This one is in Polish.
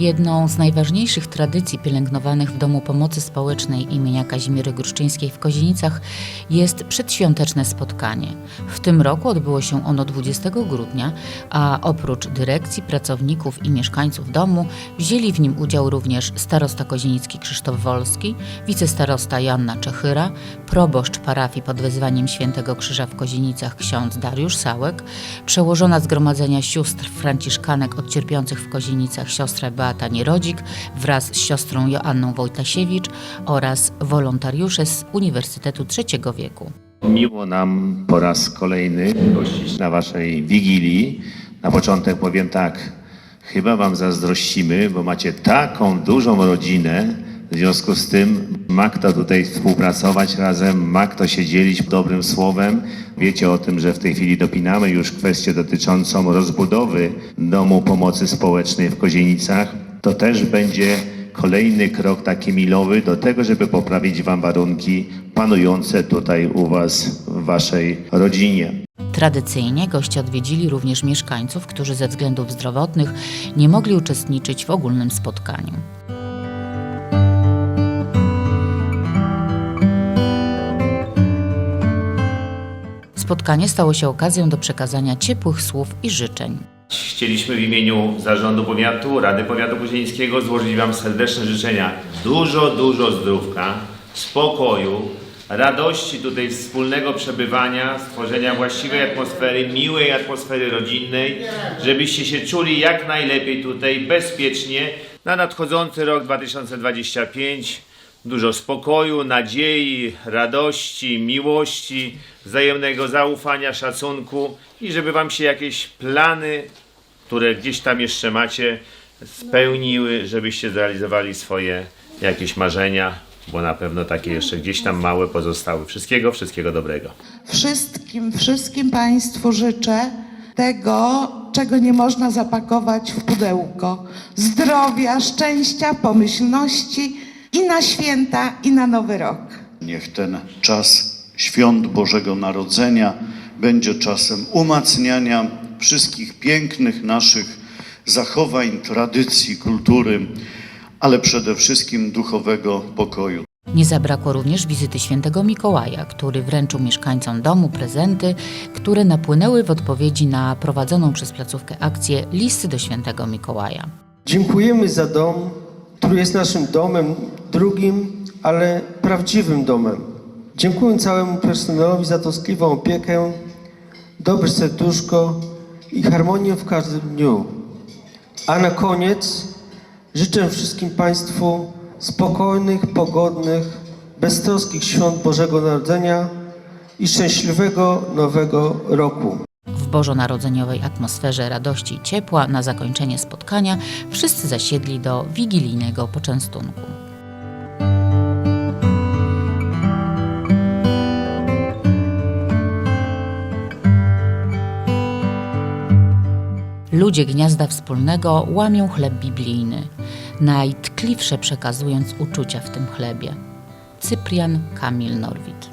Jedną z najważniejszych tradycji pielęgnowanych w Domu Pomocy Społecznej imienia Kazimiery Gruszczyńskiej w Kozienicach jest przedświąteczne spotkanie. W tym roku odbyło się ono 20 grudnia, a oprócz dyrekcji, pracowników i mieszkańców domu wzięli w nim udział również starosta kozienicki Krzysztof Wolski, wicestarosta Joanna Czechyra, proboszcz parafii pod wezwaniem Świętego Krzyża w Kozienicach ksiądz Dariusz Sałek, przełożona Zgromadzenia Sióstr Franciszkanek od cierpiących w Kozienicach siostra Beata Nierodzik wraz z siostrą Joanną Wojtasiewicz oraz wolontariusze z Uniwersytetu Trzeciego Wieku. Miło nam po raz kolejny gościć na Waszej Wigilii. Na początek powiem tak, chyba Wam zazdrościmy, bo macie taką dużą rodzinę, w związku z tym ma kto tutaj współpracować razem, ma kto się dzielić dobrym słowem. Wiecie o tym, że w tej chwili dopinamy już kwestię dotyczącą rozbudowy Domu Pomocy Społecznej w Kozienicach. To też będzie kolejny krok taki milowy do tego, żeby poprawić Wam warunki panujące tutaj u Was w Waszej rodzinie. Tradycyjnie goście odwiedzili również mieszkańców, którzy ze względów zdrowotnych nie mogli uczestniczyć w ogólnym spotkaniu. Spotkanie stało się okazją do przekazania ciepłych słów i życzeń. Chcieliśmy w imieniu Zarządu Powiatu, Rady Powiatu Kuźnieńskiego złożyć Wam serdeczne życzenia. Dużo, dużo zdrówka, spokoju, radości tutaj wspólnego przebywania, stworzenia właściwej atmosfery, miłej atmosfery rodzinnej, żebyście się czuli jak najlepiej tutaj, bezpiecznie na nadchodzący rok 2025. Dużo spokoju, nadziei, radości, miłości, wzajemnego zaufania, szacunku i żeby Wam się jakieś plany, które gdzieś tam jeszcze macie, spełniły, żebyście zrealizowali swoje jakieś marzenia, bo na pewno takie jeszcze gdzieś tam małe pozostały. Wszystkiego, wszystkiego dobrego. Wszystkim, wszystkim Państwu życzę tego, czego nie można zapakować w pudełko. Zdrowia, szczęścia, pomyślności i na święta, i na nowy rok. Niech ten czas świąt Bożego Narodzenia będzie czasem umacniania wszystkich pięknych naszych zachowań, tradycji, kultury, ale przede wszystkim duchowego pokoju. Nie zabrakło również wizyty świętego Mikołaja, który wręczył mieszkańcom domu prezenty, które napłynęły w odpowiedzi na prowadzoną przez placówkę akcję Listy do świętego Mikołaja. Dziękujemy za dom, który jest naszym domem drugim, ale prawdziwym domem. Dziękuję całemu personelowi za troskliwą opiekę, dobre serduszko i harmonię w każdym dniu. A na koniec życzę wszystkim Państwu spokojnych, pogodnych, beztroskich świąt Bożego Narodzenia i szczęśliwego nowego roku. W bożonarodzeniowej atmosferze radości i ciepła na zakończenie spotkania wszyscy zasiedli do wigilijnego poczęstunku. Ludzie Gniazda Wspólnego łamią chleb biblijny, najtkliwsze przekazując uczucia w tym chlebie. Cyprian Kamil Norwid.